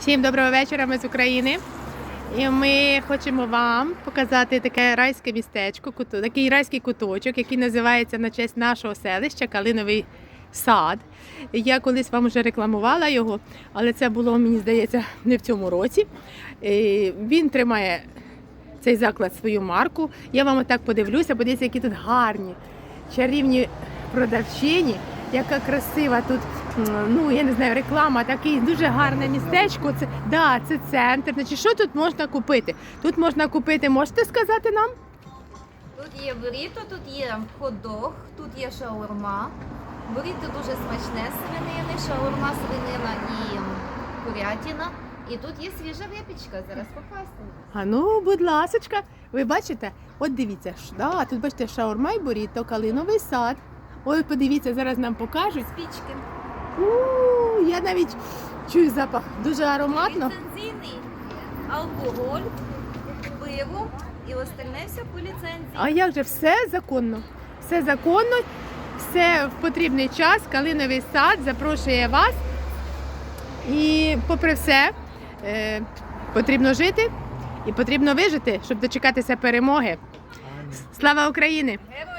Всім доброго вечора, ми з України. І ми хочемо вам показати таке райське містечко, такий райський куточок, який називається на честь нашого селища Калиновий сад. Я колись вам вже рекламувала його, але це було, мені здається, не в цьому році. Він тримає цей заклад свою марку. Я вам отак подивлюся, подивіться, які тут гарні, чарівні продавчині, яка красива тут, ну я не знаю, реклама, такий дуже гарне містечко. Це да, це центр. Значить, що тут можна купити? Тут можна купити, можете сказати нам? Тут є буріто, тут є хот-дог, тут є шаурма. Буріто дуже смачне свинини, шаурма свинина і курятина. І тут є свіжа випічка, зараз попасти. А ну, будь ласочка, ви бачите? От дивіться, да, тут бачите шаурма і буріто, калиновий сад. Ой, подивіться, зараз нам покажуть. Спічки. У, я навіть чую запах дуже ароматно. Ліцензійний алкоголь, пиво і остальне все по ліцензії. А як же все законно? Все законно, все в потрібний час. Калиновий сад запрошує вас. І попри все, е, потрібно жити і потрібно вижити, щоб дочекатися перемоги. Слава Україні! Героям